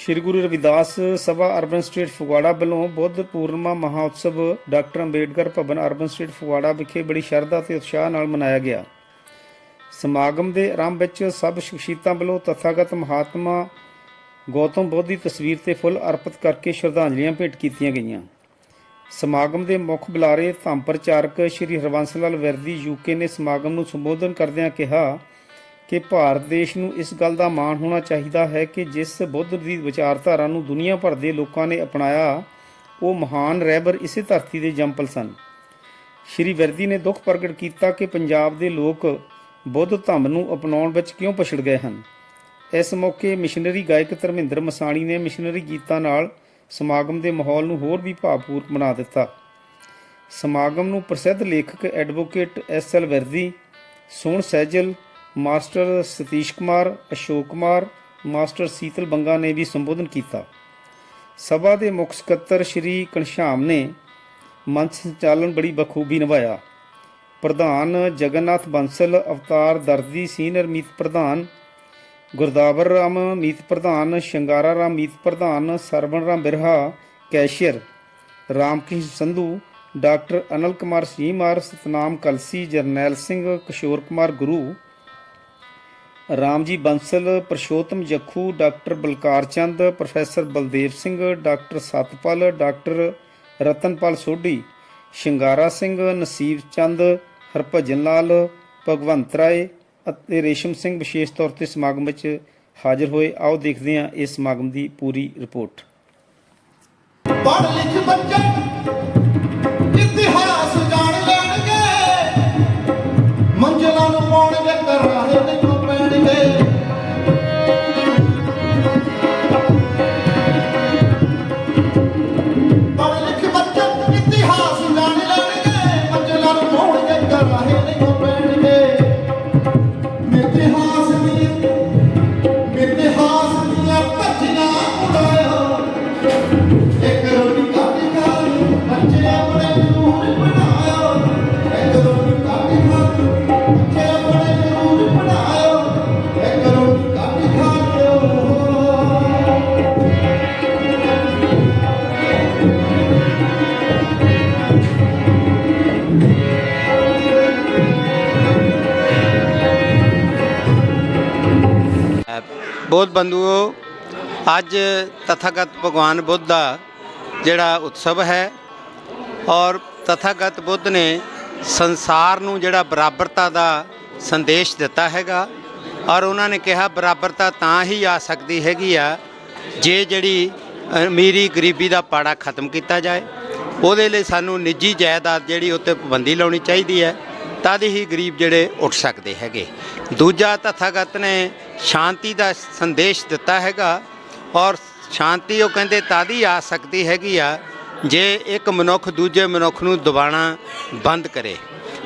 ਸ਼੍ਰੀ ਗੁਰੂ ਰਵਿਦਾਸ ਸਭਾ urban estate Phagwara ਵੱਲੋਂ ਬੁੱਧ ਪੂਰਨਿਮਾ ਮਹਾਉਤਸਵ doctor Ambedkar Bhawan urban estate Phagwara ਵਿਖੇ ਬੜੀ ਸ਼ਰਧਾ ਤੇ ਉਤਸ਼ਾਹ ਨਾਲ ਮਨਾਇਆ ਗਿਆ। ਸਮਾਗਮ ਦੇ ਆਰੰਭ ਵਿੱਚ ਸਭ ਸ਼ਖਸੀਅਤਾਂ ਵੱਲੋਂ ਤਥਾਗਤ ਮਹਾਤਮਾ ਗੌਤਮ ਬੁੱਧ ਦੀ ਤਸਵੀਰ ਤੇ ਫੁੱਲ ਅਰਪਿਤ ਕਰਕੇ ਸ਼ਰਧਾਂਜਲੀਆਂ ਭੇਟ ਕੀਤੀਆਂ ਗਈਆਂ। ਸਮਾਗਮ ਦੇ ਮੁੱਖ ਬੁਲਾਰੇ ਧੰਮ ਪ੍ਰਚਾਰਕ ਸ਼੍ਰੀ ਹਰਬੰਸ ਲਾਲ ਵਿਰਦੀ ਯੂਕੇ ਨੇ ਸਮਾਗਮ ਨੂੰ ਸੰਬੋਧਨ ਕਰਦਿਆਂ ਕਿਹਾ ਕਿ ਭਾਰਤ ਦੇਸ਼ ਨੂੰ ਇਸ ਗੱਲ ਦਾ ਮਾਣ ਹੋਣਾ ਚਾਹੀਦਾ ਹੈ ਕਿ ਜਿਸ ਬੁੱਧ ਦੀ ਵਿਚਾਰਧਾਰਾ ਨੂੰ ਦੁਨੀਆ ਭਰ ਦੇ ਲੋਕਾਂ ਨੇ ਅਪਣਾਇਆ, ਉਹ ਮਹਾਨ ਰਹਿਬਰ ਇਸੇ ਧਰਤੀ ਦੇ ਜੰਪਲ ਸਨ। ਸ਼੍ਰੀ ਵਰਦੀ ਨੇ ਦੁੱਖ ਪ੍ਰਗਟ ਕੀਤਾ ਕਿ ਪੰਜਾਬ ਦੇ ਲੋਕ ਬੁੱਧ ਧੰਮ ਨੂੰ ਅਪਣਾਉਣ ਵਿੱਚ ਕਿਉਂ ਪਛੜ ਗਏ ਹਨ। ਇਸ ਮੌਕੇ ਮਿਸ਼ਨਰੀ ਗਾਇਕ ਧਰਮਿੰਦਰ ਮਸਾਣੀ ਨੇ ਮਿਸ਼ਨਰੀ ਗੀਤਾਂ ਨਾਲ ਸਮਾਗਮ ਦੇ ਮਾਹੌਲ ਨੂੰ ਹੋਰ ਵੀ ਭਾਵਪੂਰਕ ਬਣਾ ਦਿੱਤਾ। ਸਮਾਗਮ ਨੂੰ ਪ੍ਰਸਿੱਧ ਲੇਖਕ advocate S L Vardi, Sohan Sehjal master Satish Kumar, Ashok Kumar, master Seetal Banga ਨੇ ਵੀ ਸੰਬੋਧਨ ਕੀਤਾ। ਸਭਾ ਦੇ ਮੁੱਖ ਸਕੱਤਰ ਸ਼੍ਰੀ ਕਨਸ਼ਾਮ ਨੇ ਮੰਚ ਸੰਚਾਲਨ ਬੜੀ ਬਖੂਬੀ ਨਿਭਾਇਆ। ਪ੍ਰਧਾਨ ਜਗਨਨਾਥ ਬੰਸਲ, ਅਵਤਾਰ ਦਰਦੀ ਸੀਨੀਅਰ ਮੀਤ ਪ੍ਰਧਾਨ ਗੁਰਦਾਵਰ ਰਾਮ, ਮੀਤ ਪ੍ਰਧਾਨ ਸ਼ਿੰਗਾਰਾ ਰਾਮ, ਮੀਤ ਪ੍ਰਧਾਨ Sarwan Ram Birha, cashier Ramkrishan Sandhu, doctor Anal Kumar Seemar, Satnam Kalsi, Jarnail Singh Kishore Kumar Guru Ramji Bansal, Prashotam Jakhu doctor Balkar Chand, professor Baldev Singh, doctor Satpal, doctor Ratanpal Sodhi, Shingara Singh, Naseeb Chand, Harbhajan Lal, Bhagwant Rai ਅਤੇ ਰੇਸ਼ਮ ਸਿੰਘ ਵਿਸ਼ੇਸ਼ ਤੌਰ ਤੇ ਸਮਾਗਮ ਵਿੱਚ ਹਾਜ਼ਰ ਹੋਏ। ਆਓ ਦੇਖਦੇ ਹਾਂ ਇਸ ਸਮਾਗਮ ਦੀ ਪੂਰੀ ਰਿਪੋਰਟ। ਪੜ੍ਹ ਲਿਖ ਬੱਚੇ ਬੋਧ ਬੰਧੂਓ, ਅੱਜ ਤਥਾਗਤ ਭਗਵਾਨ ਬੁੱਧ ਦਾ ਜਿਹੜਾ ਉਤਸਵ ਹੈ ਔਰ ਤਥਾਗਤ ਬੁੱਧ ਨੇ ਸੰਸਾਰ ਨੂੰ ਜਿਹੜਾ ਬਰਾਬਰਤਾ ਦਾ ਸੰਦੇਸ਼ ਦਿੱਤਾ ਹੈਗਾ ਔਰ ਉਹਨਾਂ ਨੇ ਕਿਹਾ, ਬਰਾਬਰਤਾ ਤਾਂ ਹੀ ਆ ਸਕਦੀ ਹੈਗੀ ਆ ਜੇ ਜਿਹੜੀ ਅਮੀਰੀ ਗਰੀਬੀ ਦਾ ਪਾੜਾ ਖਤਮ ਕੀਤਾ ਜਾਏ। ਉਹਦੇ ਲਈ ਸਾਨੂੰ ਨਿੱਜੀ ਜਾਇਦਾਦ ਜਿਹੜੀ ਉੱਤੇ ਪਾਬੰਦੀ ਲਾਉਣੀ ਚਾਹੀਦੀ ਹੈ, ਤਦ ਹੀ ਗਰੀਬ ਜਿਹੜੇ ਉੱਠ ਸਕਦੇ ਹੈਗੇ। ਦੂਜਾ ਤਥਾਗਤ ਨੇ ਸ਼ਾਂਤੀ ਦਾ ਸੰਦੇਸ਼ ਦਿੱਤਾ ਹੈਗਾ ਔਰ ਸ਼ਾਂਤੀ ਉਹ ਕਹਿੰਦੇ ਤਾਦੀ ਆ ਸਕਦੀ ਹੈਗੀ ਆ ਜੇ ਇੱਕ ਮਨੁੱਖ ਦੂਜੇ ਮਨੁੱਖ ਨੂੰ ਦਬਾਣਾ ਬੰਦ ਕਰੇ।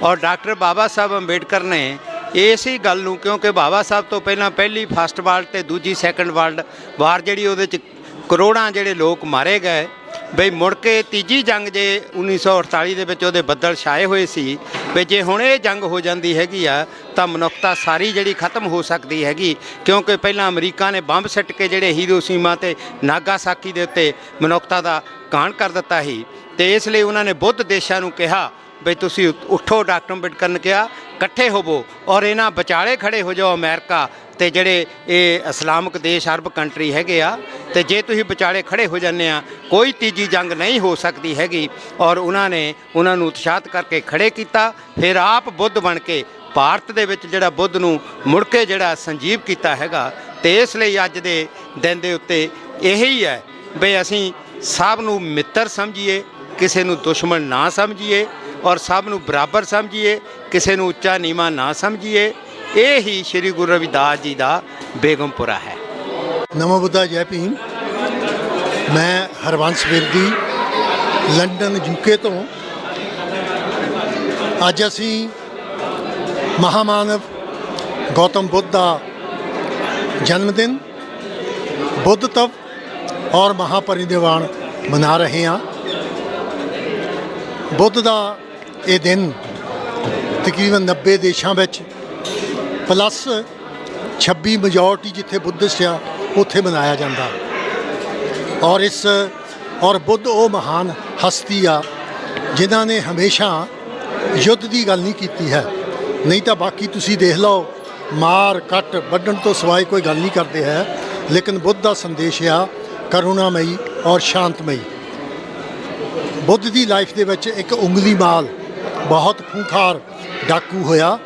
ਔਰ ਡਾਕਟਰ ਬਾਬਾ ਸਾਹਿਬ ਅੰਬੇਡਕਰ ਨੇ ਇਸ ਹੀ ਗੱਲ ਨੂੰ ਕਿਉਂਕਿ ਬਾਬਾ ਸਾਹਿਬ ਤੋਂ ਪਹਿਲਾਂ ਪਹਿਲੀ ਫਸਟ ਵਰਲਡ ਤੇ ਦੂਜੀ ਸੈਕੰਡ ਵਰਲਡ ਵਾਰ ਜਿਹੜੀ ਉਹਦੇ ਚ ਕਰੋੜਾਂ ਜਿਹੜੇ ਲੋਕ ਮਾਰੇ ਗਏ। ਬਈ ਮੁੜ ਕੇ ਤੀਜੀ ਜੰਗ ਜੇ 1948 ਦੇ ਵਿੱਚ ਉਹਦੇ ਬੱਦਲ ਛਾਏ ਹੋਏ ਸੀ ਵੀ ਜੇ ਹੁਣ ਇਹ ਜੰਗ ਹੋ ਜਾਂਦੀ ਹੈਗੀ ਆ ਤਾਂ ਮਨੁੱਖਤਾ ਸਾਰੀ ਜਿਹੜੀ ਖਤਮ ਹੋ ਸਕਦੀ ਹੈਗੀ, ਕਿਉਂਕਿ ਪਹਿਲਾਂ ਅਮਰੀਕਾ ਨੇ ਬੰਬ ਸਿੱਟ ਕੇ ਜਿਹੜੇ ਹੀਰੋਸ਼ੀਮਾ ਤੇ ਨਾਗਾਸਾਕੀ ਦੇ ਉੱਤੇ ਮਨੁੱਖਤਾ ਦਾ ਕਾਣ ਕਰ ਦਿੱਤਾ ਸੀ ਤੇ ਇਸ ਲਈ ਉਹਨਾਂ ਨੇ ਬੁੱਧ ਦੇਸ਼ਾਂ ਨੂੰ ਕਿਹਾ ਵੀ ਤੁਸੀਂ ਉ- ਉੱਠੋ ਡਾਕਟਰ ਅੰਬੇਡਕਰ ਨੇ ਕਿਹਾ, ਇਕੱਠੇ ਹੋਵੋ ਔਰ ਇਹਨਾਂ ਵਿਚਾਲੇ ਖੜੇ ਹੋ ਜਾਓ ਅਮਰੀਕਾ ਤੇ ਜਿਹੜੇ ਇਹ ਇਸਲਾਮਿਕ ਦੇਸ਼, ਅਰਬ ਕੰਟਰੀ ਹੈਗੇ ਆ, ਤੇ ਜੇ ਤੁਸੀਂ ਵਿਚਾਲੇ ਖੜੇ ਹੋ ਜਾਂਦੇ ਆ, ਕੋਈ ਤੀਜੀ ਜੰਗ ਨਹੀਂ ਹੋ ਸਕਦੀ ਹੈਗੀ ਔਰ ਉਹਨਾਂ ਨੇ ਉਹਨਾਂ ਨੂੰ ਉਤਸ਼ਾਹਿਤ ਕਰਕੇ ਖੜੇ ਕੀਤਾ, ਫਿਰ ਆਪ ਬੁੱਧ ਬਣ ਕੇ ਭਾਰਤ ਦੇ ਵਿੱਚ ਜਿਹੜਾ ਬੁੱਧ ਨੂੰ ਮੁੜ ਕੇ ਜਿਹੜਾ ਸੰਜੀਵ ਕੀਤਾ ਹੈਗਾ ਤੇ ਇਸ ਲਈ ਅੱਜ ਦੇ ਦਿਨ ਦੇ ਉੱਤੇ ਇਹੀ ਹੈ ਵੀ ਅਸੀਂ ਸਭ ਨੂੰ ਮਿੱਤਰ ਸਮਝੀਏ, ਕਿਸੇ ਨੂੰ ਦੁਸ਼ਮਣ ਨਾ ਸਮਝੀਏ ਔਰ ਸਭ ਨੂੰ ਬਰਾਬਰ ਸਮਝੀਏ, ਕਿਸੇ ਨੂੰ ਉੱਚਾ ਨੀਵਾਂ ਨਾ ਸਮਝੀਏ। ਇਹ ਹੀ ਸ੍ਰੀ ਗੁਰੂ ਰਵਿਦਾਸ ਜੀ ਦਾ ਬੇਗਮਪੁਰਾ ਹੈ। ਨਮੋ ਬੁੱਧਾ, ਜੈ ਭੀਮ। ਮੈਂ ਹਰਵੰਸ ਵਿਰਦੀ ਲੰਡਨ ਯੂਕੇ ਤੋਂ। ਅੱਜ ਅਸੀਂ ਮਹਾਮਾਨਵ ਗੌਤਮ ਬੁੱਧ ਦਾ ਜਨਮ ਦਿਨ ਬੁੱਧ ਤਵ ਔਰ ਮਹਾਪਰਿਨਿਰਵਾਣ ਮਨਾ ਰਹੇ ਹਾਂ ਬੁੱਧ ਦਾ ਇਹ ਦਿਨ ਤਕਰੀਬਨ 90 ਦੇਸ਼ਾਂ ਵਿੱਚ ਪਲੱਸ 26 ਮੈਜੋਰਟੀ ਜਿੱਥੇ ਬੁੱਧਿਸਟ ਆ ਉੱਥੇ ਮਨਾਇਆ ਜਾਂਦਾ ਔਰ ਇਸ ਔਰ ਬੁੱਧ ਉਹ ਮਹਾਨ ਹਸਤੀ ਆ ਜਿਨ੍ਹਾਂ ਨੇ ਹਮੇਸ਼ਾ ਯੁੱਧ ਦੀ ਗੱਲ ਨਹੀਂ ਕੀਤੀ ਹੈ ਨਹੀਂ ਤਾਂ ਬਾਕੀ ਤੁਸੀਂ ਦੇਖ ਲਓ, ਮਾਰ, ਕੱਟ, ਵੱਢਣ ਤੋਂ ਸਿਵਾਏ ਕੋਈ ਗੱਲ ਨਹੀਂ ਕਰਦੇ ਹੈ। ਲੇਕਿਨ ਬੁੱਧ ਦਾ ਸੰਦੇਸ਼ ਆ, ਕਰੁਣਾਮਈ ਔਰ ਸ਼ਾਂਤਮਈ। ਬੁੱਧ ਦੀ ਲਾਈਫ ਦੇ ਵਿੱਚ ਇੱਕ ਉਂਗਲੀ ਮਾਲ, ਬਹੁਤ ਖੂੰਖਾਰ ਡਾਕੂ ਹੋਇਆ।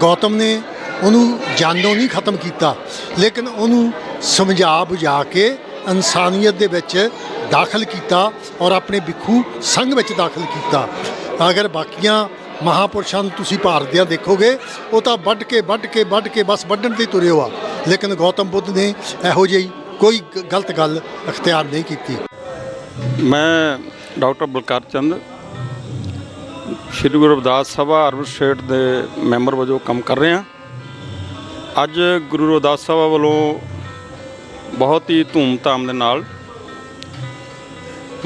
ਗੌਤਮ ਨੇ ਉਹਨੂੰ ਜਾਨੋਂ ਨਹੀਂ ਖਤਮ ਕੀਤਾ, ਲੇਕਿਨ ਉਹਨੂੰ ਸਮਝਾ ਬੁਝਾ ਕੇ ਇਨਸਾਨੀਅਤ ਦੇ ਵਿੱਚ ਦਾਖਲ ਕੀਤਾ ਔਰ ਆਪਣੇ ਬਿੱਖੂ ਸੰਘ ਵਿੱਚ ਦਾਖਲ ਕੀਤਾ। ਅਗਰ ਬਾਕੀਆਂ ਮਹਾਪੁਰਸ਼ਾਂ ਨੂੰ ਤੁਸੀਂ ਭਾਰਤਿਆਂ ਦੇਖੋਗੇ, ਉਹ ਤਾਂ ਵੱਢ ਕੇ ਵੱਢ ਕੇ ਵੱਢ ਕੇ ਬਸ ਵੱਢਣ ਤੇ ਹੀ ਤੁਰੇ ਆ। ਲੇਕਿਨ ਗੌਤਮ ਬੁੱਧ ਨੇ ਇਹੋ ਜਿਹੀ ਕੋਈ ਗਲਤ ਗੱਲ ਅਖਤਿਆਰ ਨਹੀਂ ਕੀਤੀ। ਮੈਂ ਡਾਕਟਰ ਬਲਕਾਰ ਚੰਦ, ਸ਼੍ਰੀ ਗੁਰੂ ਰਵਿਦਾਸ ਸਭਾ ਅਰਬਨ ਸਟੇਟ ਦੇ ਮੈਂਬਰ ਵਜੋਂ ਕੰਮ ਕਰ ਰਿਹਾ ਅੱਜ ਗੁਰੂ ਰਵਿਦਾਸ ਸਭਾ ਵੱਲੋਂ ਬਹੁਤ ਹੀ ਧੂਮ-ਧਾਮ ਦੇ ਨਾਲ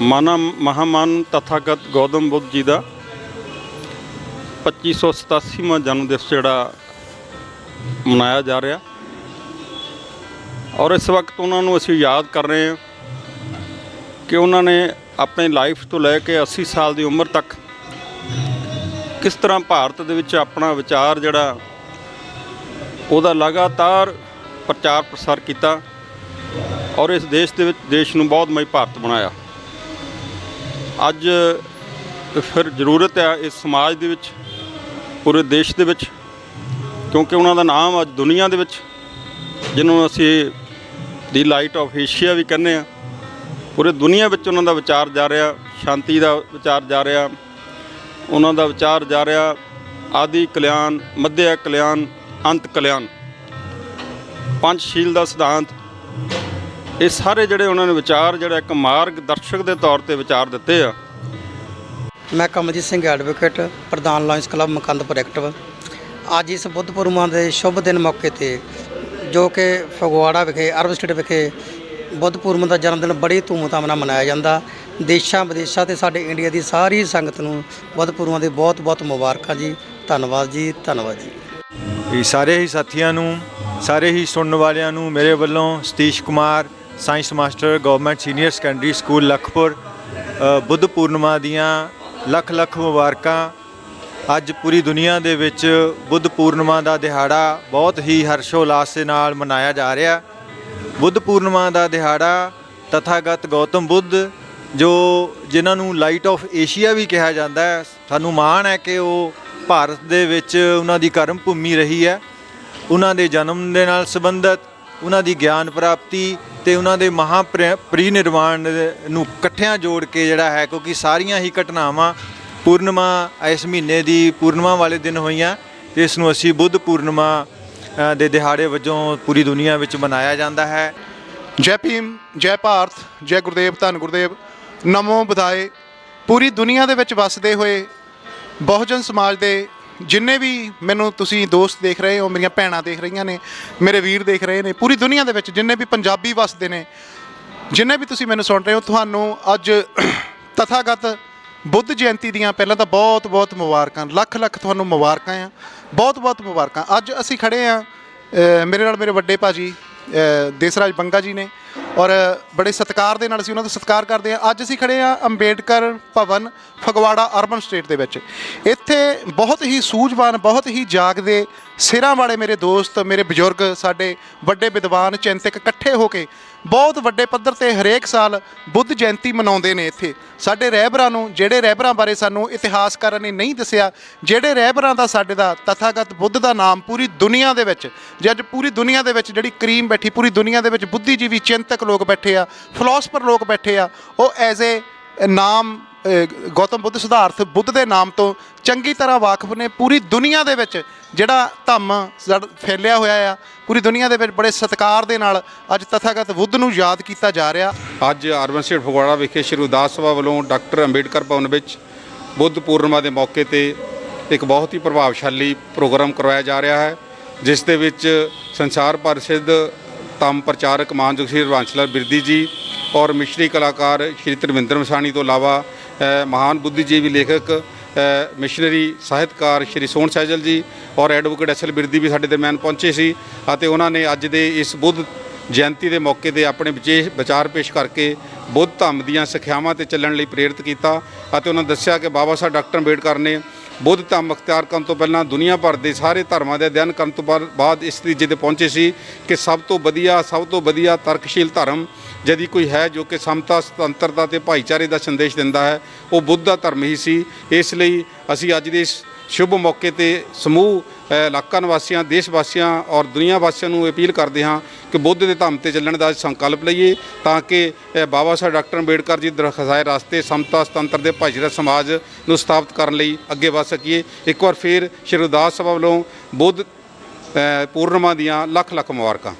ਮਾਨਾ, ਮਹਾਮਾਨ ਤਥਾਗਤ ਗੌਤਮ ਬੁੱਧ ਜੀ ਦਾ 2587ਵਾਂ ਜਨਮ ਦਿਵਸ ਜਿਹੜਾ ਮਨਾਇਆ ਜਾ ਰਿਹਾ। ਔਰ ਇਸ ਵਕਤ ਉਹਨਾਂ ਨੂੰ ਅਸੀਂ ਯਾਦ ਕਰ ਰਹੇ ਹਾਂ ਕਿ ਉਹਨਾਂ ਨੇ ਆਪਣੀ ਲਾਈਫ ਤੋਂ ਲੈ ਕੇ 80 ਸਾਲ ਦੀ ਉਮਰ ਤੱਕ ਕਿਸ ਤਰ੍ਹਾਂ ਭਾਰਤ ਦੇ ਵਿੱਚ ਆਪਣਾ ਵਿਚਾਰ ਜਿਹੜਾ ਉਹਦਾ ਲਗਾਤਾਰ ਪ੍ਰਚਾਰ ਪ੍ਰਸਾਰ ਕੀਤਾ ਔਰ ਇਸ ਦੇਸ਼ ਦੇ ਵਿੱਚ ਦੇਸ਼ ਨੂੰ ਬਹੁਤ ਮਈ ਭਾਰਤ ਬਣਾਇਆ। ਅੱਜ ਫਿਰ ਜ਼ਰੂਰਤ ਹੈ ਇਸ ਸਮਾਜ ਦੇ ਵਿੱਚ ਪੂਰੇ ਦੇਸ਼ ਦੇ ਵਿੱਚ, ਕਿਉਂਕਿ ਉਹਨਾਂ ਦਾ ਨਾਮ ਅੱਜ ਦੁਨੀਆ ਦੇ ਵਿੱਚ, ਜਿਹਨੂੰ ਅਸੀਂ ਦੀ ਲਾਈਟ ਆਫ ਏਸ਼ੀਆ ਵੀ ਕਹਿੰਦੇ ਆ ਪੂਰੇ ਦੁਨੀਆ ਵਿੱਚ ਉਹਨਾਂ ਦਾ ਵਿਚਾਰ ਜਾ ਰਿਹਾ, ਸ਼ਾਂਤੀ ਦਾ ਵਿਚਾਰ ਜਾ ਰਿਹਾ, ਉਹਨਾਂ ਦਾ ਵਿਚਾਰ ਜਾ ਰਿਹਾ, ਆਦਿ ਕਲਿਆਣ, ਮੱਧਿਆ ਕਲਿਆਣ, ਅੰਤ ਕਲਿਆਣ। ਪੰਚਸ਼ੀਲ ਦਾ ਸਿਧਾਂਤ, ਇਹ ਸਾਰੇ ਜਿਹੜੇ ਉਹਨਾਂ ਨੇ ਵਿਚਾਰ, ਜਿਹੜਾ ਇੱਕ ਮਾਰਗ ਦਰਸ਼ਕ ਦੇ ਤੌਰ ਤੇ ਵਿਚਾਰ ਦਿੱਤੇ ਆ ਮੈਂ ਕਮਲਜੀਤ ਸਿੰਘ ਐਡਵੋਕੇਟ, ਪ੍ਰਧਾਨ ਲਾਇੰਸ ਕਲੱਬ ਮੁਕੰਦਪੁਰ ਐਕਟਿਵ। ਅੱਜ ਇਸ ਬੁੱਧ ਪੁਰਮਾਂ ਦੇ ਸ਼ੁਭ ਦਿਨ ਮੌਕੇ ਤੇ ਜੋ ਕਿ ਫਗਵਾੜਾ ਵਿਖੇ, ਅਰਬ ਸਟੇਟ ਵਿਖੇ ਬੁੱਧ ਪੂਰਮ ਦਾ ਜਨਮ ਦਿਨ ਬੜੀ ਧੂਮਧਾਮ ਨਾਲ ਮਨਾਇਆ ਜਾਂਦਾ। ਦੇਸ਼ਾਂ ਵਿਦੇਸ਼ਾਂ ਤੇ ਸਾਡੇ ਇੰਡੀਆ ਦੀ ਸਾਰੀ ਸੰਗਤ ਨੂੰ ਬੁੱਧ ਪੂਰਮਾਂ ਦੀ ਬਹੁਤ ਬਹੁਤ ਮੁਬਾਰਕਾਂ ਜੀ। ਧੰਨਵਾਦ ਜੀ ਧੰਨਵਾਦ ਜੀ। ਵੀ ਸਾਰੇ ਹੀ ਸਾਥੀਆਂ ਨੂੰ, ਸਾਰੇ ਹੀ ਸੁਣਨ ਵਾਲਿਆਂ ਨੂੰ ਮੇਰੇ ਵੱਲੋਂ Satish Kumar, science master, government senior secondary school Lakhpur Buddh Purnima ਦੀਆਂ ਲੱਖ ਲੱਖ ਮੁਬਾਰਕਾਂ। ਅੱਜ ਪੂਰੀ ਦੁਨੀਆ ਦੇ ਵਿੱਚ ਬੁੱਧ ਪੂਰਨਿਮਾ ਦਾ ਦਿਹਾੜਾ ਬਹੁਤ ਹੀ ਹਰਸ਼ੋਲਾਸ ਦੇ ਨਾਲ ਮਨਾਇਆ ਜਾ ਰਿਹਾ। ਬੁੱਧ ਪੂਰਨਿਮਾ ਦਾ ਦਿਹਾੜਾ ਤਥਾਗਤ ਗੌਤਮ ਬੁੱਧ, ਜੋ ਜਿਨ੍ਹਾਂ ਨੂੰ ਲਾਈਟ ਆਫ ਏਸ਼ੀਆ ਵੀ ਕਿਹਾ ਜਾਂਦਾ ਹੈ। ਸਾਨੂੰ ਮਾਣ ਹੈ ਕਿ ਉਹ ਭਾਰਤ ਦੇ ਵਿੱਚ ਉਹਨਾਂ ਦੀ ਕਰਮ ਭੂਮੀ ਰਹੀ ਹੈ। ਉਹਨਾਂ ਦੇ ਜਨਮ ਦੇ ਨਾਲ ਸੰਬੰਧਿਤ, ਉਹਨਾਂ ਦੀ ਗਿਆਨ ਪ੍ਰਾਪਤੀ ਤੇ ਉਹਨਾਂ ਦੇ ਮਹਾ ਪ੍ਰੀਨਿਰਵਾਣ ਨੂੰ ਇਕੱਠਿਆਂ ਜੋੜ ਕੇ ਜਿਹੜਾ ਹੈ, ਕਿਉਂਕਿ ਸਾਰੀਆਂ ਹੀ ਘਟਨਾਵਾਂ ਪੂਰਨਿਮਾ ਇਸ ਮਹੀਨੇ ਦੀ ਪੂਰਨਿਮਾ ਵਾਲੇ ਦਿਨ ਹੋਈਆਂ ਤੇ ਇਸ ਨੂੰ ਅਸੀਂ ਬੁੱਧ ਪੂਰਨਿਮਾ ਦੇ ਦਿਹਾੜੇ ਵਜੋਂ ਪੂਰੀ ਦੁਨੀਆ ਵਿੱਚ ਮਨਾਇਆ ਜਾਂਦਾ ਹੈ। ਜੈ ਭੀਮ, ਜੈ ਭਾਰਤ, ਜੈ ਗੁਰਦੇਵ, ਧੰਨ ਗੁਰਦੇਵ। ਨਮੋ ਬਧਾਏ। ਪੂਰੀ ਦੁਨੀਆ ਦੇ ਵਿੱਚ ਵੱਸਦੇ ਹੋਏ ਬਹੁਜਨ ਸਮਾਜ ਦੇ ਜਿੰਨੇ ਵੀ ਮੈਨੂੰ ਤੁਸੀਂ ਦੋਸਤ ਦੇਖ ਰਹੇ ਹੋ ਮੇਰੀਆਂ ਭੈਣਾਂ ਦੇਖ ਰਹੀਆਂ ਨੇ ਮੇਰੇ ਵੀਰ ਦੇਖ ਰਹੇ ਨੇ ਪੂਰੀ ਦੁਨੀਆ ਦੇ ਵਿੱਚ ਜਿੰਨੇ ਵੀ ਪੰਜਾਬੀ ਵੱਸਦੇ ਨੇ ਜਿੰਨੇ ਵੀ ਤੁਸੀਂ ਮੈਨੂੰ ਸੁਣ ਰਹੇ ਹੋ ਤੁਹਾਨੂੰ ਅੱਜ ਤਥਾਗਤ ਬੁੱਧ ਜਯੰਤੀ ਦੀਆਂ ਪਹਿਲਾਂ ਤਾਂ ਬਹੁਤ ਬਹੁਤ ਮੁਬਾਰਕਾਂ ਲੱਖ ਲੱਖ ਤੁਹਾਨੂੰ ਮੁਬਾਰਕਾਂ ਆ ਬਹੁਤ ਬਹੁਤ ਮੁਬਾਰਕਾਂ। ਅੱਜ ਅਸੀਂ ਖੜੇ ਆ ਮੇਰੇ ਨਾਲ ਮੇਰੇ ਵੱਡੇ ਭਾਜੀ ਅ, ਦੇਸਰਾਜ ਬੰਗਾ ਜੀ ਨੇ ਔਰ ਬੜੇ ਸਤਿਕਾਰ ਦੇ ਨਾਲ ਅਸੀਂ ਉਹਨਾਂ ਦਾ ਸਤਿਕਾਰ ਕਰਦੇ ਆ ਅੱਜ ਅਸੀਂ ਖੜੇ ਆ ਅੰਬੇਡਕਰ ਭਵਨ, ਫਗਵਾੜਾ ਅਰਬਨ ਸਟੇਟ ਦੇ ਵਿੱਚ। ਇੱਥੇ ਬਹੁਤ ਹੀ ਸੂਝਵਾਨ, ਬਹੁਤ ਹੀ ਜਾਗਦੇ ਸਿਰਾਂ ਵਾਲੇ ਮੇਰੇ ਦੋਸਤ, ਮੇਰੇ ਬਜ਼ੁਰਗ, ਸਾਡੇ ਵੱਡੇ ਵਿਦਵਾਨ, ਚਿੰਤਕ ਇਕੱਠੇ ਹੋ ਕੇ ਬਹੁਤ ਵੱਡੇ ਪੱਧਰ ਤੇ ਹਰੇਕ ਸਾਲ ਬੁੱਧ ਜਯੰਤੀ ਮਨਾਉਂਦੇ ਨੇ ਇੱਥੇ। ਸਾਡੇ ਰਹਿਬਰਾਂ ਨੂੰ, ਜਿਹੜੇ ਰਹਿਬਰਾਂ ਬਾਰੇ ਸਾਨੂੰ ਇਤਿਹਾਸਕਾਰਾਂ ਨੇ ਨਹੀਂ ਦੱਸਿਆ, ਜਿਹੜੇ ਰਹਿਬਰਾਂ ਦਾ ਸਾਡੇ ਦਾ ਤਥਾਗਤ ਬੁੱਧ ਦਾ ਨਾਮ ਪੂਰੀ ਦੁਨੀਆ ਦੇ ਵਿੱਚ, ਜੇ ਅੱਜ ਪੂਰੀ ਦੁਨੀਆ ਦੇ ਵਿੱਚ ਜਿਹੜੀ ਕਰੀਮ ਬੈਠੀ, ਪੂਰੀ ਦੁਨੀਆ ਦੇ ਵਿੱਚ ਬੁੱਧੀਜੀਵੀ ਚਿੰਤ ਚਿੰਤਕ ਲੋਕ ਬੈਠੇ ਆ ਫਿਲਾਸਫਰ ਲੋਕ ਬੈਠੇ ਆ, ਉਹ ਐਜ਼ ਏ ਨਾਮ ਗੌਤਮ ਬੁੱਧ ਸਿਧਾਰਥ ਬੁੱਧ ਦੇ ਨਾਮ ਤੋਂ ਚੰਗੀ ਤਰ੍ਹਾਂ ਵਾਕਿਫ ਨੇ ਪੂਰੀ ਦੁਨੀਆ ਦੇ ਵਿੱਚ ਜਿਹੜਾ ਧੰਮ ਫੈਲਿਆ ਹੋਇਆ ਆ, ਪੂਰੀ ਦੁਨੀਆ ਦੇ ਵਿੱਚ ਬੜੇ ਸਤਿਕਾਰ ਦੇ ਨਾਲ ਅੱਜ ਤਥਾਗਤ ਬੁੱਧ ਨੂੰ ਯਾਦ ਕੀਤਾ ਜਾ ਰਿਹਾ। ਅੱਜ ਅਰਬਨ ਸਟੇਟ ਫਗਵਾੜਾ ਵਿਖੇ ਸ਼੍ਰੀ ਉਦਾਸ ਸਭਾ ਵੱਲੋਂ ਡਾਕਟਰ ਅੰਬੇਡਕਰ ਭਵਨ ਵਿੱਚ ਬੁੱਧ ਪੂਰਨਿਮਾ ਦੇ ਮੌਕੇ ਤੇ ਇੱਕ ਬਹੁਤ ਹੀ ਪ੍ਰਭਾਵਸ਼ਾਲੀ ਪ੍ਰੋਗਰਾਮ ਕਰਵਾਇਆ ਜਾ ਰਿਹਾ ਹੈ, ਜਿਸ ਦੇ ਵਿੱਚ ਸੰਸਾਰ ਪ੍ਰਸਿੱਧ ਤਮ ਪ੍ਰਚਾਰਕ ਮਾਨਯੋਗ ਸ਼੍ਰੀ ਰਵਾਂਸ਼ ਬਿਰਦੀ ਜੀ ਔਰ ਮਿਸ਼ਰੀ ਕਲਾਕਾਰ ਸ਼੍ਰੀ ਧਰਮਿੰਦਰ ਮਸਾਣੀ ਤੋਂ ਇਲਾਵਾ ਮਹਾਨ ਬੁੱਧੀਜੀਵੀ ਲੇਖਕ ਮਿਸ਼ਨਰੀ ਸਾਹਿਤਕਾਰ ਸ਼੍ਰੀ ਸੋਹਣ ਸਹਿਜਲ ਜੀ ਔਰ ਐਡਵੋਕੇਟ ਐਸਐਲ ਬਿਰਦੀ ਵੀ ਸਾਡੇ ਦਰਮਿਆਨ ਪਹੁੰਚੇ ਸੀ ਅਤੇ ਉਹਨਾਂ ਨੇ ਅੱਜ ਦੇ ਇਸ ਬੁੱਧ ਜਯੰਤੀ ਦੇ ਮੌਕੇ ਤੇ ਆਪਣੇ ਵਿਸ਼ੇਸ਼ ਵਿਚਾਰ ਪੇਸ਼ ਕਰਕੇ ਬੁੱਧ ਧੰਮ ਦੀਆਂ ਸਿੱਖਿਆਵਾਂ ਤੇ ਚੱਲਣ ਲਈ ਪ੍ਰੇਰਿਤ ਕੀਤਾ ਅਤੇ ਉਹਨਾਂ ਦੱਸਿਆ ਕਿ ਬਾਬਾ ਸਾਹਿਬ ਡਾਕਟਰ ਅੰਬੇਡਕਰ ਨੇ ਬੁੱਧ ਧੰਮ ਅਖਤਿਆਰ ਕਰਨ ਤੋਂ ਪਹਿਲਾਂ ਦੁਨੀਆ ਭਰ ਦੇ ਸਾਰੇ ਧਰਮਾਂ ਦੇ ਅਧਿਐਨ ਕਰਨ ਤੋਂ ਬਾਅਦ- ਬਾਅਦ ਇਸ ਨਤੀਜੇ ਤੇ ਪਹੁੰਚੇ ਸੀ ਕਿ ਸਭ ਤੋਂ ਵਧੀਆ, ਸਭ ਤੋਂ ਵਧੀਆ ਤਰਕਸ਼ੀਲ ਧਰਮ ਜਦੀ ਕੋਈ ਹੈ ਜੋ ਕਿ ਸਮਤਾ, ਸੁਤੰਤਰਤਾ ਤੇ ਭਾਈਚਾਰੇ ਦਾ ਸੰਦੇਸ਼ ਦਿੰਦਾ ਹੈ, ਉਹ ਬੁੱਧ ਦਾ ਧਰਮ ਹੀ ਸੀ। ਇਸ ਲਈ ਅਸੀਂ ਅੱਜ ਦੇ ਇਸ ਸ਼ੁਭ ਮੌਕੇ ਤੇ ਸਮੂਹ ਇਲਾਕਾ ਨਿਵਾਸੀਆਂ ਦੇਸ਼ ਵਾਸੀਆਂ ਔਰ ਦੁਨੀਆ ਵਾਸੀਆਂ ਨੂੰ ਅਪੀਲ ਕਰਦੇ ਹਾਂ ਕਿ ਬੁੱਧ ਦੇ ਧੰਮ ਤੇ ਚੱਲਣ ਦਾ ਸੰਕਲਪ ਲਈਏ ਤਾਂ ਕਿ ਬਾਬਾ ਸਾਹਿਬ ਡਾਕਟਰ ਅੰਬੇਡਕਰ ਜੀ ਦਰਖਾਸਤ ਰਸਤੇ ਸਮਤਾ ਸੁਤੰਤਰ ਦੇ ਭਾਈਚਾਰਾ ਸਮਾਜ ਨੂੰ ਸਥਾਪਿਤ ਕਰਨ ਲਈ ਅੱਗੇ ਵਧ ਸਕੀਏ। ਇੱਕ ਵਾਰ ਫੇਰ ਸ਼੍ਰੀ ਗੁਰਦਾਸ ਸਭਾ ਵੱਲੋਂ ਬੁੱਧ ਅ, ਪੂਰਨਿਮਾ ਦੀਆਂ ਲੱਖ ਲੱਖ ਮੁਬਾਰਕਾਂ।